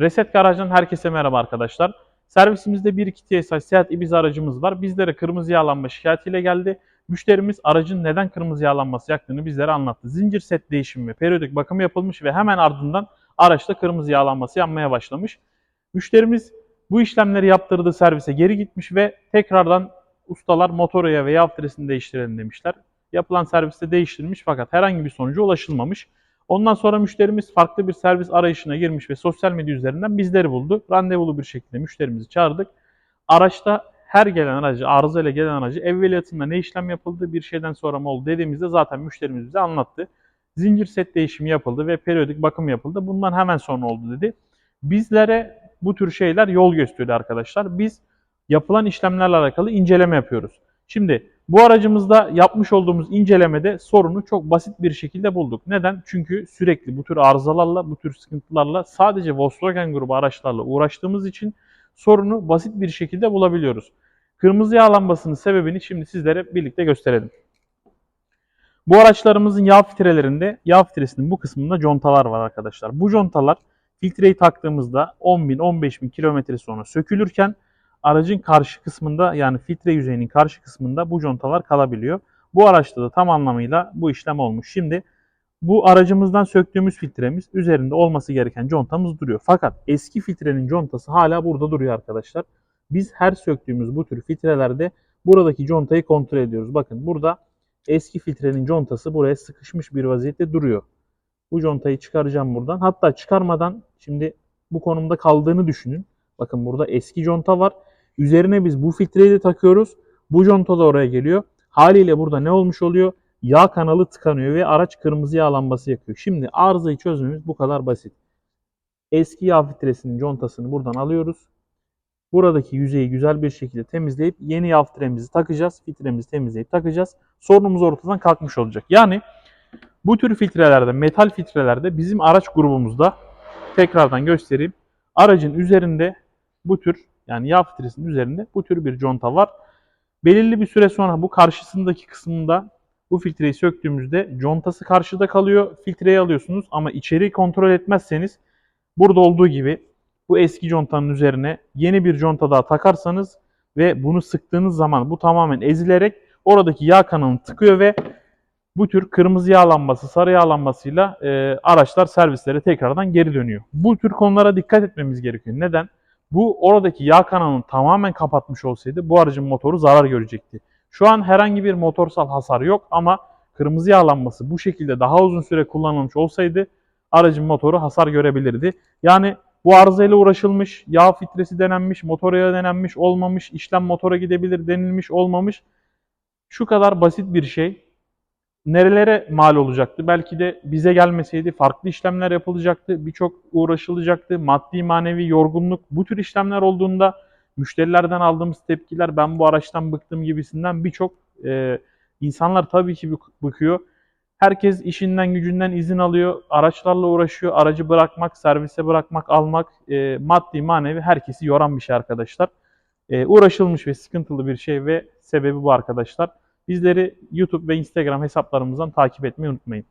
Reset Garaj'dan herkese merhaba arkadaşlar. Servisimizde 1.2 TSI Seat Ibiza aracımız var. Bizlere kırmızı yağlanma şikayetiyle geldi. Müşterimiz aracın neden kırmızı yağlanması yaktığını bizlere anlattı. Zincir set değişimi ve periyodik bakım yapılmış ve hemen ardından araçta kırmızı yağlanması yanmaya başlamış. Müşterimiz bu işlemleri yaptırdığı servise geri gitmiş ve tekrardan ustalar motoru ve yağ filtresini değiştirelim demişler. Yapılan serviste değiştirilmiş fakat herhangi bir sonuca ulaşılmamış. Ondan sonra müşterimiz farklı bir servis arayışına girmiş ve sosyal medya üzerinden bizleri buldu. Randevulu bir şekilde müşterimizi çağırdık. Araçta her gelen aracı, arızayla gelen aracı evveliyatında ne işlem yapıldı, bir şeyden sonra mı oldu dediğimizde zaten müşterimiz bize anlattı. Zincir set değişimi yapıldı ve periyodik bakım yapıldı. Bundan hemen sonra oldu dedi. Bizlere bu tür şeyler yol gösteriyor arkadaşlar. Biz yapılan işlemlerle alakalı inceleme yapıyoruz. Şimdi bu aracımızda yapmış olduğumuz incelemede sorunu çok basit bir şekilde bulduk. Neden? Çünkü sürekli bu tür arızalarla, bu tür sıkıntılarla sadece Volkswagen grubu araçlarla uğraştığımız için sorunu basit bir şekilde bulabiliyoruz. Kırmızı yağ lambasının sebebini şimdi sizlere birlikte gösterelim. Bu araçlarımızın yağ filtrelerinde, yağ filtresinin bu kısmında contalar var arkadaşlar. Bu contalar filtreyi taktığımızda 10.000-15.000 kilometre sonra sökülürken aracın karşı kısmında yani filtre yüzeyinin karşı kısmında bu contalar kalabiliyor. Bu araçta da tam anlamıyla bu işlem olmuş. Şimdi bu aracımızdan söktüğümüz filtremiz üzerinde olması gereken contamız duruyor. Fakat eski filtrenin contası hala burada duruyor arkadaşlar. Biz her söktüğümüz bu tür filtrelerde buradaki contayı kontrol ediyoruz. Bakın burada eski filtrenin contası buraya sıkışmış bir vaziyette duruyor. Bu contayı çıkaracağım buradan. Hatta çıkarmadan şimdi bu konumda kaldığını düşünün. Bakın burada eski conta var. Üzerine biz bu filtreyi de takıyoruz. Bu conta da oraya geliyor. Haliyle burada ne olmuş oluyor? Yağ kanalı tıkanıyor ve araç kırmızı yağ lambası yakıyor. Şimdi arızayı çözmemiz bu kadar basit. Eski yağ filtresinin contasını buradan alıyoruz. Buradaki yüzeyi güzel bir şekilde temizleyip yeni yağ filtremizi takacağız. Filtremizi temizleyip takacağız. Sorunumuz ortadan kalkmış olacak. Yani bu tür filtrelerde, metal filtrelerde bizim araç grubumuzda tekrardan göstereyim. Aracın üzerinde bu tür yani yağ filtresinin üzerinde bu tür bir conta var. Belirli bir süre sonra bu karşısındaki kısmında bu filtreyi söktüğümüzde contası karşıda kalıyor. Filtreyi alıyorsunuz ama içeriği kontrol etmezseniz burada olduğu gibi bu eski contanın üzerine yeni bir conta daha takarsanız ve bunu sıktığınız zaman bu tamamen ezilerek oradaki yağ kanalını tıkıyor ve bu tür kırmızı yağ lambası, sarı yağ lambasıyla e, araçlar servislere tekrardan geri dönüyor. Bu tür konulara dikkat etmemiz gerekiyor. Neden? Bu oradaki yağ kanalını tamamen kapatmış olsaydı bu aracın motoru zarar görecekti. Şu an herhangi bir motorsal hasar yok ama kırmızı yağlanması bu şekilde daha uzun süre kullanılmış olsaydı aracın motoru hasar görebilirdi. Yani bu arızayla uğraşılmış, yağ filtresi denenmiş, motor yağı denenmiş, olmamış, işlem motora gidebilir denilmiş, olmamış. Şu kadar basit bir şey nerelere mal olacaktı? Belki de bize gelmeseydi farklı işlemler yapılacaktı, birçok uğraşılacaktı, maddi manevi yorgunluk. Bu tür işlemler olduğunda müşterilerden aldığımız tepkiler ben bu araçtan bıktım gibisinden birçok e, insanlar tabii ki bık- bıkıyor. Herkes işinden gücünden izin alıyor, araçlarla uğraşıyor. Aracı bırakmak, servise bırakmak, almak e, maddi manevi herkesi yoran bir şey arkadaşlar. E, uğraşılmış ve sıkıntılı bir şey ve sebebi bu arkadaşlar. Bizleri YouTube ve Instagram hesaplarımızdan takip etmeyi unutmayın.